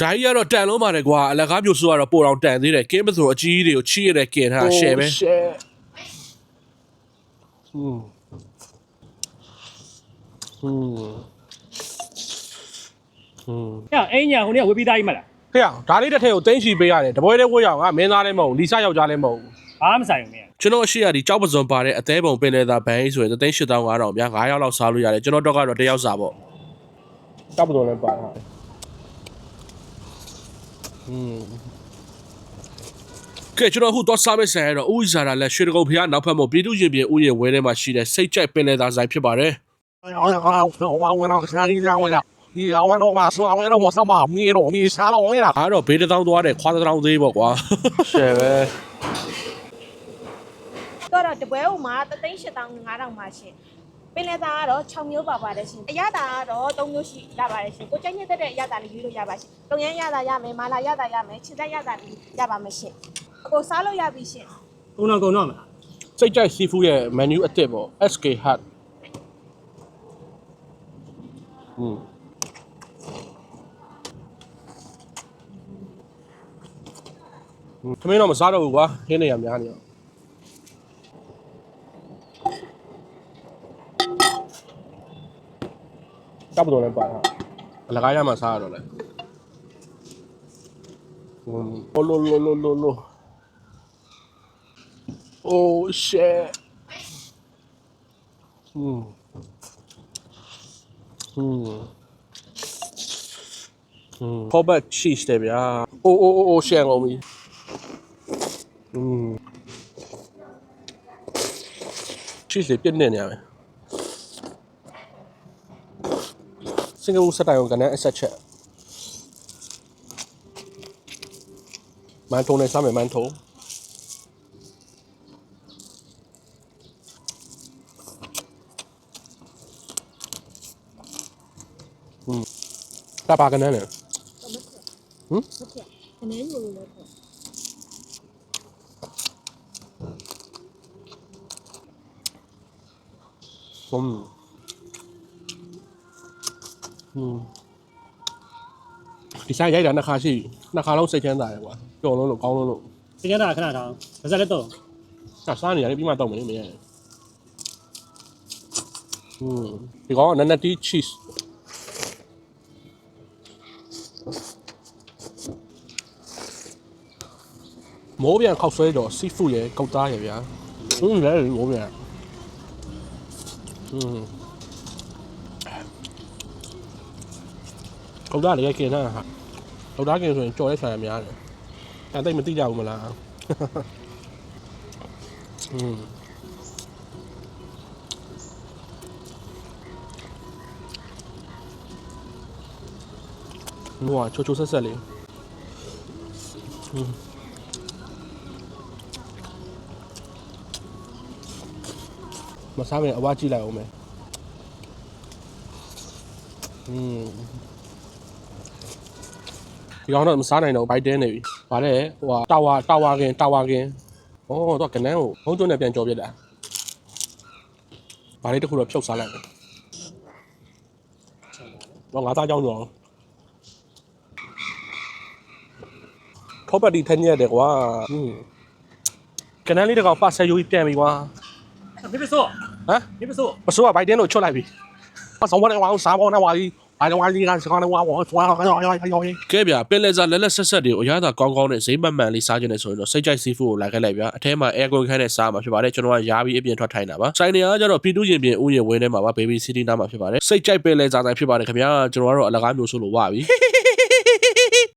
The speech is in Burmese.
ဒါကြီးကတော့တန်လုံးပါတယ်ကွာအလကားမျိုးဆိုကတော့ပိုတော်တန်သေးတယ်ကင်းမဆိုအကြီးကြီးတွေကိုချီးရတဲ့ကင်ထားရှယ်ပဲရှယ်ဟူဟူဟူညအိမ်ညာဟိုနေ့ဝေပြီးသားကြီးမလားဖေအောင်ဒါလေးတစ်ထည့်ကိုတင်းချီပေးရတယ်တပွဲလေးဝှေ့ရအောင်ငါမင်းသားလည်းမဟုတ်လီဆာယောက်ျားလည်းမဟုတ်ဘာမှမဆိုင်ဘူးမင်းကျွန်တော်အရှိရဒီကြောက်ပစွန်ပါတဲ့အသေးပုံပင်လေသာဘန်ကြီးဆိုရင်38,500တောင်များ9ယောက်လောက်စားလို့ရတယ်ကျွန်တော်တော့ကတော့1ယောက်စားပေါ့ကြောက်ပစွန်လည်းပါတာ ကဲကျွန်တော်အခုတော့စားမယ့်ဆိုင်ရတော့ဦးဇာတာလက်ရွှေတကုတ်ဖျားနောက်ဖက်မို့ပြည်သူရင်ပြင်ဦးရဲ့ဝဲထဲမှာရှိတဲ့စိတ်ကြိုက်ပင်လေသာဆိုင်ဖြစ်ပါတယ်အားတော့ဘေးတစ်သောင်းသွားတယ်ခွာတစ်သောင်းသေးပေါ့ကွာရှယ်ပဲတော့တပွဲဥမှာ38500ပါရှင် ပင်လယ်သားကတော့6မျိုးပါပါတယ်ရှင်အရသာကတော့3မျိုးရှိရပါတယ်ရှင်ကိုကြိုက်နေတဲ့တဲ့အရသာလေးရွေးလို့ရပါရှင်တုံရမ်းရသာရမယ်မာလာရသာရမယ်ခြေသက်ရသာလေးရပါမယ်ရှင်အကိုစားလို့ရပြီရှင်။ကုန်းတော့ကုန်းတော့မလားစိတ်ကြိုက် seafood ရဲ့ menu အစ်စ်ပေါ့ SK Hut อืมခမင်းတော့မစားတော့ဘူးကွာခင်းနေရများနေတော့ တပ်တော်လည်းပါတာအလကားရမှစားရတော့လေဟွန်းအိုလိုလိုလိုလိုလို Oh shit. Hmm. Hmm. Hmm. ခေါ်ဘတ် cheese တယ်ဗျာ။အိုးအိုးအိုးအိုးရှန်ကုန်ပြီ။ Hmm. cheese လေးပြည့်နေနေရမယ်။ စင်ကာပူစတိုင်ကိုကနန်းအဆက်ချက်။မန်ထုံနဲ့စားမယ်မန်ထုံ။တာပါကနန်း ဒီဆိုင်ရိုက်တာနှစ်ခါရှိနှစ်ခါလုံးစိတ်ချမ်းသာတယ်ကွာပျော်လုံးလို့ကောင်းလုံးလို့စိတ်ချမ်းသာခဏထားဗဇက်လက်တော့ဆက်စားနေရတယ်ပြီးမှတော့မနေမရဘူးဟွန်းဒီကောင်ကနနတီ cheese မိုးပြန်ခောက်ဆွဲတော့ seafood ရယ်ကောက်သားရယ်ဗျာဟွန်းလည်းမိုးပြန်ဟွန်း ကောက်သားလည်းกินတာဟာကောက်သားกินဆိုရင်ကြော်ရဲဆန်ရများတယ်အဲ့တိတ်မသိကြဘူးမလားอืมဟိုကချိုချိုဆက်ဆက်လေး မစားမယ်အဝါကြည့်လိုက်အောင်မယ်อืม ဒီကောင်တော့မစားနိုင်တော့ဘိုက်တဲနေပြီဗါတဲ့ဟိုဟာတာဝါတာဝါကင်တာဝါကင်ဩတော့ကနန်းကိုဘုံကျွန်းနဲ့ပြန်ကြော်ပြစ်တာဗါလေးတစ်ခုတော့ဖြုတ်စားလိုက်မယ်တော့ငါသားကြောင်းတော့ထောပတ်တီထက်ညက်တယ်ကွာอืมကနန်းလေးတစ်ကောင်ဖတ်ဆက်ယူပြန်ပြီကွာ ။ဒီပစို့ ဟမ် ဒီပစို့ 不是啊，白天都出来比。我上我那娃三包那娃的，哎那娃的 I don't want to leave. I don't want to walk. ကဲဗျာပင်လယ်စာလက်လက်ဆက်ဆက်တွေကိုအရသာကောင်းကောင်းနဲ့ဈေးမှန်မှန်လေးစားကြနေဆိုရင်တော့စိတ်ကြိုက်စီးဖူးကိုလာခဲ့လိုက်ဗျာအထဲမှာ air con ခန်းနဲ့စားမှာဖြစ်ပါတယ်ကျွန်တော်ကရာပြီးအပြင်ထွက်ထိုင်တာပါဆိုင်နေရကတော့ပြည်သူရင်ပြင်ဥယျာဉ်ဝင်းထဲမှာပါ baby city နားမှာဖြစ်ပါတယ်စိတ်ကြိုက်ပင်လယ်စာဆိုင်ဖြစ်ပါတယ်ခင်ဗျာကျွန်တော်ကတော့အလကားမျိုးဆိုလို့ဝါပြီ